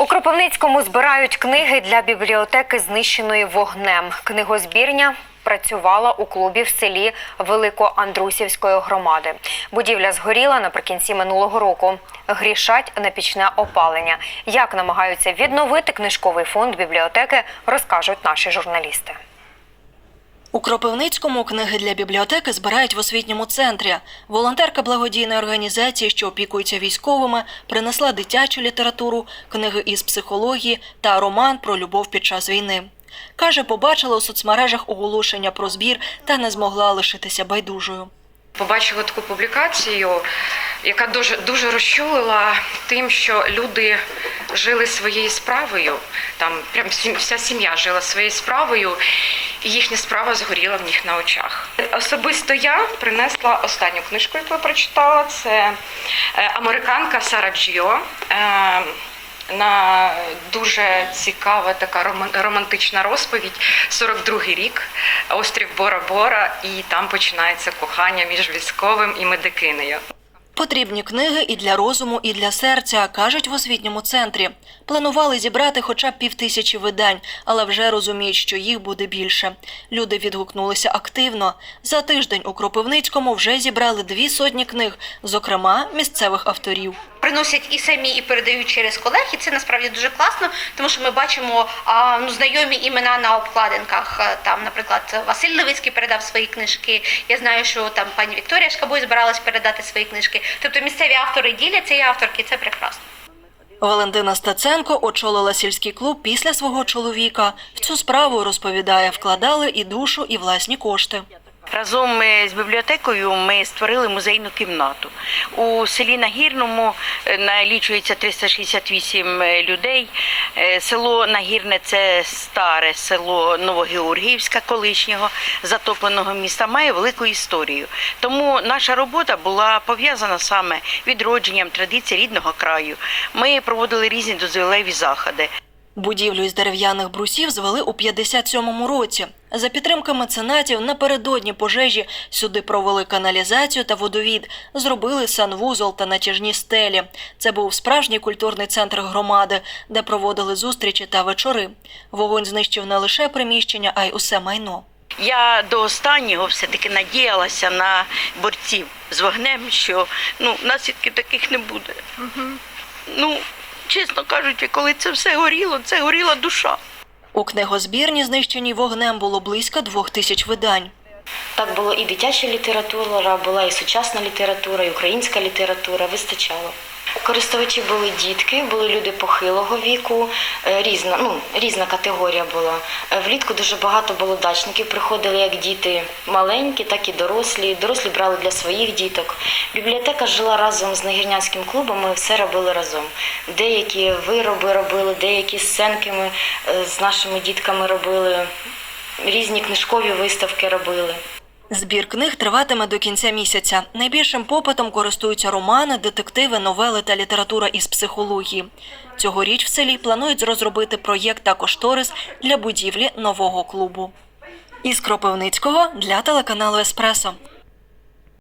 У Кропивницькому збирають книги для бібліотеки, знищеної вогнем. Книгозбірня працювала у клубі в селі Великоандрусівської громади. Будівля згоріла наприкінці минулого року. Грішать на пічне опалення. Як намагаються відновити книжковий фонд бібліотеки, розкажуть наші журналісти. У Кропивницькому книги для бібліотеки збирають в освітньому центрі. Волонтерка благодійної організації, що опікується військовими, принесла дитячу літературу, книги із психології та роман про любов під час війни. Каже, побачила у соцмережах оголошення про збір та не змогла лишитися байдужою. побачила таку публікацію, яка дуже дуже розчулила тим, що люди жили своєю справою. Там прям вся сім'я жила своєю справою, їхня справа згоріла в них на очах. Особисто я принесла останню книжку, яку я прочитала. Це е, американка Сара Джіо. Е, на дуже цікава така роман- романтична розповідь. 42-й рік, острів Бора Бора, і там починається кохання між військовим і медикинею. Потрібні книги і для розуму, і для серця, кажуть в освітньому центрі. Планували зібрати хоча б півтисячі видань, але вже розуміють, що їх буде більше. Люди відгукнулися активно. За тиждень у Кропивницькому вже зібрали дві сотні книг, зокрема місцевих авторів. Приносять і самі, і передають через колег, і це насправді дуже класно, тому що ми бачимо а, ну, знайомі імена на обкладинках. Е, Там, наприклад, Василь Левицький передав свої книжки. Я знаю, що там пані Вікторія Шкабой збиралась передати свої книжки. Тобто місцеві автори діляться і авторки, це прекрасно. Валентина Стаценко очолила сільський клуб після свого чоловіка. В цю справу розповідає, вкладали і душу, і власні кошти. Разом е, з бібліотекою ми створили музейну кімнату. У селі Нагірному е, налічується 368 людей. Е, Село Нагірне це старе село Новогеоргіївська, колишнього затопленого міста, має велику історію. Тому наша робота була пов'язана саме відродженням традицій рідного краю. Ми проводили різні дозвілеві заходи. Будівлю із дерев'яних брусів звели у 57-му році. За підтримки меценатів напередодні пожежі сюди провели каналізацію та водовід, зробили санвузол та натяжні стелі. Це був справжній культурний центр громади, де проводили зустрічі та вечори. Вогонь знищив не лише приміщення, а й усе майно. Я до останнього все-таки надіялася на борців з вогнем, що ну, наслідків таких не буде. Ну, чесно кажучи, коли це все горіло, це горіла душа. У книгозбірні, знищеній вогнем, було близько двох тисяч видань. Так було і дитяча література, була і сучасна література, і українська література, вистачало. Користувачі були дітки, були люди похилого віку, е, різна, ну, різна категорія була. Е, Влітку дуже багато було дачників, приходили як діти маленькі, так і дорослі. Дорослі брали для своїх діток. Бібліотека жила разом з Нагірнянським клубом, ми все робили разом. Деякі вироби робили, деякі сценки ми е, з нашими дітками робили, різні книжкові виставки робили. Збір книг триватиме до кінця місяця. Найбільшим попитом користуються романи, детективи, новели та література із психології. Цьогоріч в селі планують розробити проєкт та кошторис для будівлі нового клубу. Із Кропивницького для телеканалу Еспресо.